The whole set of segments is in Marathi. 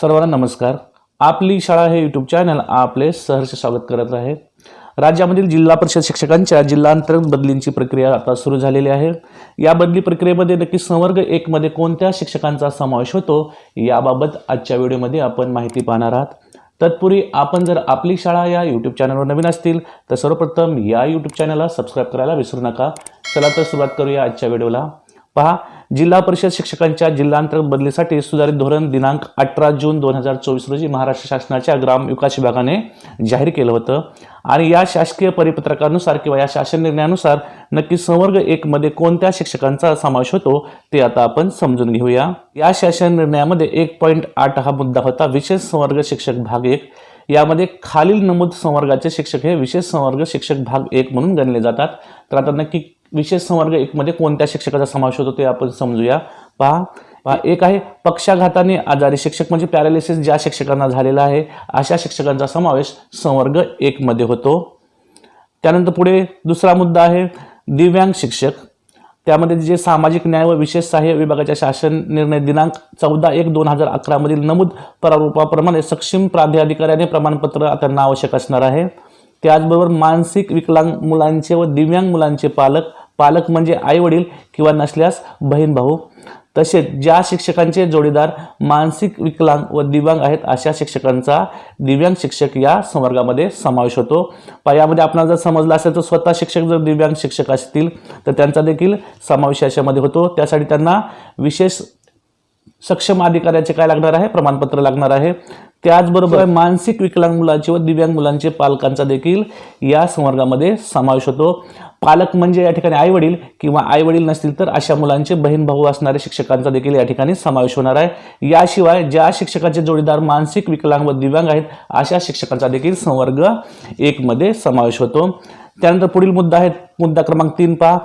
सर्वांना नमस्कार. आपली शाळा हे यूट्यूब चॅनल आपले सहर्ष स्वागत करत आहे. राज्यामधील जिल्हा परिषद शिक्षकांच्या जिल्हांतर्गत बदलींची प्रक्रिया आता सुरू झालेली आहे. या बदली प्रक्रियेमध्ये नक्की संवर्ग एकमध्ये कोणत्या शिक्षकांचा समावेश होतो याबाबत आजच्या व्हिडिओमध्ये आपण माहिती पाहणार आहात. तत्पूर्वी आपण जर आपली शाळा या यूट्यूब चॅनलवर नवीन असतील तर सर्वप्रथम या यूट्यूब चॅनलला सबस्क्राईब करायला विसरू नका. चला तर सुरुवात करूया आजच्या व्हिडिओला. पहा जिल्हा परिषद शिक्षकांच्या जिल्हांतर्गत बदलीसाठी सुधारित धोरण दिनांक अठरा जून दोन हजार चोवीस रोजी महाराष्ट्र शासनाच्या ग्राम विकास विभागाने जाहीर केलं होतं. आणि या शासकीय परिपत्रकानुसार किंवा या शासन निर्णयानुसार नक्की संवर्ग एक मध्ये कोणत्या शिक्षकांचा समावेश होतो ते आता आपण समजून घेऊया. या शासन निर्णयामध्ये एक पॉईंट आठ हा मुद्दा होता विशेष संवर्ग शिक्षक भाग एक. यामध्ये खालील नमूद संवर्गाचे शिक्षक हे विशेष संवर्ग शिक्षक भाग एक म्हणून गणले जातात. तर आता नक्की विशेष संवर्ग एकमध्ये कोणत्या शिक्षकाचा समावेश होतो ते आपण समजूया. पहा. पहा एक आहे पक्षाघाताने आजारी शिक्षक म्हणजे पॅरालिसिस ज्या शिक्षकांना झालेला आहे अशा शिक्षकांचा समावेश संवर्ग एकमध्ये होतो. त्यानंतर पुढे दुसरा मुद्दा आहे दिव्यांग शिक्षक. त्यामध्ये जे सामाजिक न्याय व विशेष सहाय्य विभागाच्या शासन निर्णय दिनांक चौदा एक दोन हजार अकरामधील नमूद प्रारूपाप्रमाणे सक्षम प्राधिकाऱ्याने प्रमाणपत्र त्यांना आवश्यक असणार आहे. त्याचबरोबर मानसिक विकलांग मुलांचे व दिव्यांग मुलांचे पालक पालक म्हणजे आईवडील किंवा नसल्यास बहीण भाऊ. तसेच ज्या शिक्षकांचे जोडीदार मानसिक विकलांग व दिव्यांग आहेत अशा शिक्षकांचा दिव्यांग शिक्षक या संवर्गामध्ये समावेश होतो. पहा यामध्ये आपल्याला जर समजलं असेल तर स्वतः शिक्षक जर दिव्यांग शिक्षक असतील तर त्यांचा देखील समावेश याच्यामध्ये होतो. त्यासाठी त्यांना विशेष सक्षम अधिकाऱ्याचे काय लागणार आहे? प्रमाणपत्र लागणार आहे. त्याचबरोबर मानसिक विकलांग मुलांचे व दिव्यांग मुलांचे पालकांचा देखील या संवर्गामध्ये समावेश होतो. पालक म्हणजे या ठिकाणी आई वडील किंवा आई वडील नसतील तर अशा मुलांचे बहीण भाऊ असणारे शिक्षकांचा देखील या ठिकाणी समावेश होणार आहे. याशिवाय ज्या शिक्षकांचे जोडीदार मानसिक विकलांग व दिव्यांग आहेत अशा शिक्षकांचा देखील संवर्ग एक मध्ये समावेश होतो. त्यानंतर पुढील मुद्दा आहे. मुद्दा क्रमांक तीन पहा.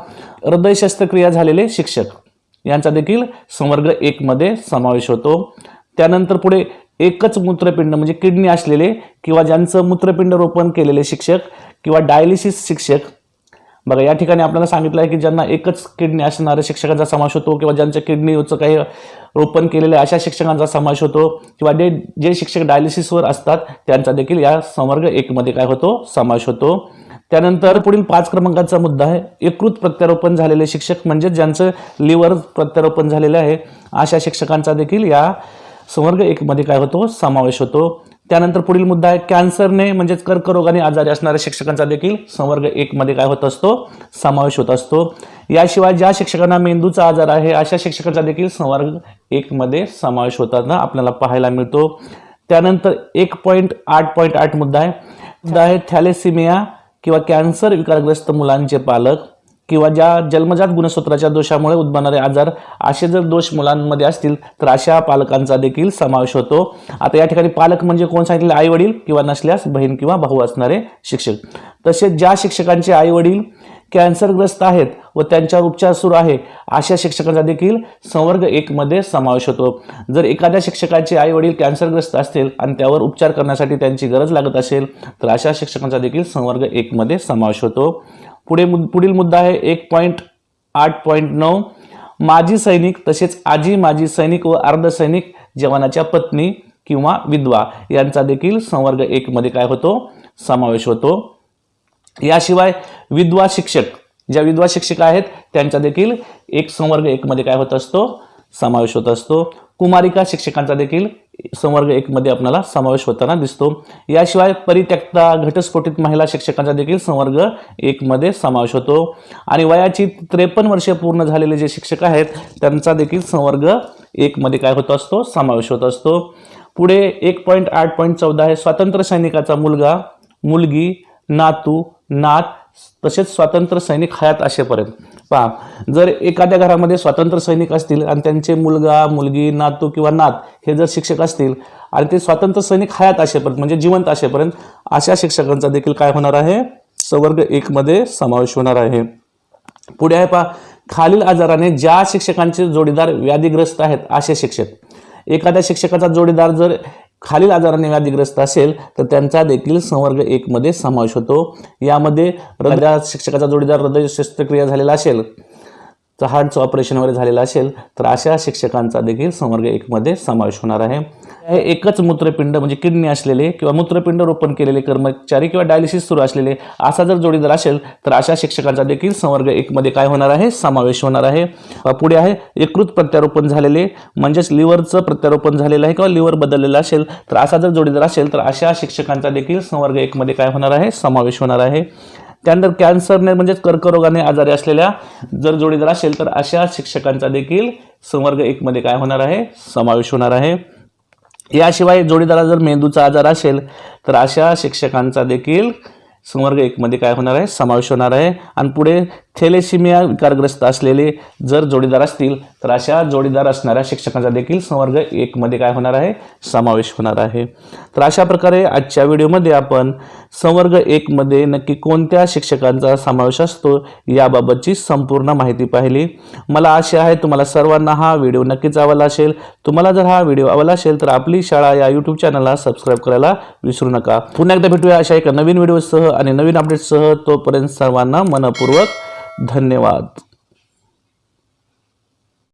हृदय शस्त्रक्रिया झालेले शिक्षक. यांचा देखील संवर्ग एकमध्ये समावेश होतो. त्यानंतर पुढे एकच मूत्रपिंड म्हणजे किडनी असलेले किंवा ज्यांचं मूत्रपिंड रोपण केलेले शिक्षक किंवा डायलिसिस शिक्षक. बघा या ठिकाणी आपल्याला सांगितलं आहे की ज्यांना एकच किडनी असणाऱ्या शिक्षकांचा समावेश होतो किंवा ज्यांच्या किडनीचं काही रोपण केलेलं आहे अशा शिक्षकांचा समावेश होतो किंवा जे जे शिक्षक डायलिसिसवर असतात त्यांचा देखील या संवर्ग एकमध्ये काय होतो? समावेश होतो. त्यानंतर पुढील पाच क्रमांकाचा मुद्दा आहे. एकृत प्रत्यारोपण झालेले शिक्षक म्हणजे ज्यांचं लिव्हर प्रत्यारोपण झालेलं आहे अशा शिक्षकांचा देखील या संवर्ग एकमध्ये काय होतो? समावेश होतो. त्यानंतर पुढील मुद्दा आहे कॅन्सरने म्हणजेच कर्करोगाने आजारी असणाऱ्या शिक्षकांचा देखील संवर्ग एकमध्ये काय होत असतो? समावेश होत असतो. याशिवाय ज्या शिक्षकांना मेंदूचा आजार आहे अशा शिक्षकांचा देखील संवर्ग एकमध्ये समावेश होताना आपल्याला पाहायला मिळतो. त्यानंतर एक पॉईंट आठ पॉईंट आठ मुद्दा आहे. मुद्दा आहे थॅलेसिमिया. किंवा कॅन्सर विकारग्रस्त मुलांचे पालक किंवा ज्या जन्मजात गुणसूत्राच्या दोषामुळे उद्भवणारे आजार असे जर दोष मुलांमध्ये असतील तर अशा पालकांचा देखील समावेश होतो. आता या ठिकाणी पालक म्हणजे कोण सांगितले आई वडील किंवा नसल्यास बहीण किंवा भाऊ असणारे शिक्षक. तसेच ज्या शिक्षकांचे आई वडील कॅन्सरग्रस्त आहेत व त्यांच्यावर उपचार सुरू आहे. अशा शिक्षकांचा देखील संवर्ग एकमध्ये समावेश होतो. जर एखाद्या शिक्षकाचे आई वडील कॅन्सरग्रस्त असतील आणि त्यावर उपचार करण्यासाठी त्यांची गरज लागत असेल तर अशा शिक्षकांचा देखील संवर्ग एकमध्ये समावेश होतो. पुढे मुद- पुढील मुद्दा आहे एक पॉईंट आठ पॉईंट नऊ. माजी सैनिक तसेच आजी माजी सैनिक व अर्धसैनिक जवानाच्या पत्नी किंवा विधवा यांचा देखील संवर्ग एकमध्ये काय होतो? समावेश होतो. याशिवाय विधवा शिक्षक ज्या विधवा शिक्षिका आहेत त्यांचा देखील एक संवर्ग एकमध्ये काय होत असतो? समावेश होत असतो. कुमारिका शिक्षकांचा देखील संवर्ग एकमध्ये आपल्याला समावेश होताना दिसतो. याशिवाय परित्यक्ता घटस्फोटित महिला शिक्षकांचा देखील संवर्ग एकमध्ये समावेश होतो. आणि वयाची त्रेपन्न वर्षे पूर्ण झालेले जे शिक्षक आहेत त्यांचा देखील संवर्ग एकमध्ये काय होत असतो? समावेश होत असतो. पुढे एक पॉईंट आठ पॉईंट चौदा आहे. स्वातंत्र्य सैनिकाचा मुलगा मुलगी नातू नात तसेच स्वातंत्र्य सैनिक हयात असेपर्यंत. पहा जर एखाद्या घरामध्ये स्वातंत्र्य सैनिक असतील आणि त्यांचे मुलगा मुलगी नातू किंवा नात हे जर शिक्षक असतील आणि ते स्वातंत्र्य सैनिक हयात असेपर्यंत म्हणजे जिवंत असेपर्यंत अशा शिक्षकांचा देखील काय होणार आहे? सवर्ग एकमध्ये समावेश होणार आहे. पुढे आहे पहा खालील आजाराने ज्या शिक्षकांचे जोडीदार व्याधीग्रस्त आहेत असे शिक्षक. एखाद्या शिक्षकाचा जोडीदार जर खालील आजाराने व्याधीग्रस्त असेल तर त्यांचा देखील संवर्ग एकमध्ये समावेश होतो. यामध्ये हृदय शिक्षकाचा जोडीदार हृदय शस्त्रक्रिया झालेला असेल तर हार्टचं ऑपरेशन वगैरे झालेलं असेल तर अशा शिक्षकांचा देखील संवर्ग एकमध्ये समावेश होणार आहे. हे एकच मूत्रपिंड म्हणजे किडनी असलेले किंवा मूत्रपिंड रोपण केलेले कर्मचारी किंवा डायलिसिस सुरू असलेले असा जर जोडीदार असेल तर अशा शिक्षकांचा देखील संवर्ग एकमध्ये काय होणार आहे? समावेश होणार आहे. पुढे आहे यकृत प्रत्यारोपण झालेले म्हणजेच लिव्हरचं प्रत्यारोपण झालेलं आहे किंवा लिव्हर बदललेलं असेल तर असा जर जोडीदार असेल तर अशा शिक्षकांचा देखील संवर्ग एकमध्ये काय होणार आहे? समावेश होणार आहे. त्यानंतर कॅन्सरने म्हणजेच कर्करोगाने आजारी असलेल्या जर जोडीदार असेल तर अशा शिक्षकांचा देखील संवर्ग एकमध्ये काय होणार आहे? समावेश होणार आहे. याशिवाय जोडीदारा जर मेंदूचा आजार असेल तर अशा शिक्षकांचा देखील संवर्ग एकमध्ये काय होणार आहे? समावेश होणार आहे. आणि पुढे थेलेसिमिया विकारग्रस्त असलेले जर जोडीदार असतील तर अशा जोडीदार असणाऱ्या शिक्षकांचा देखील संवर्ग एकमध्ये काय होणार आहे? समावेश होणार आहे. तर अशा प्रकारे आजच्या व्हिडिओमध्ये आपण संवर्ग एकमध्ये नक्की कोणत्या शिक्षकांचा समावेश असतो याबाबतची संपूर्ण माहिती पाहिली. मला आशा आहे तुम्हाला सर्वांना हा व्हिडिओ नक्कीच आवडला असेल. तुम्हाला जर हा व्हिडिओ आवडला असेल तर आपली शाळा या यूट्यूब चॅनलला सबस्क्राईब करायला विसरू नका. पुन्हा एकदा भेटूया अशा एका नवीन व्हिडिओसह आणि नवीन अपडेटसह तोपर्यंत सर्वांना मनपूर्वक धन्यवाद.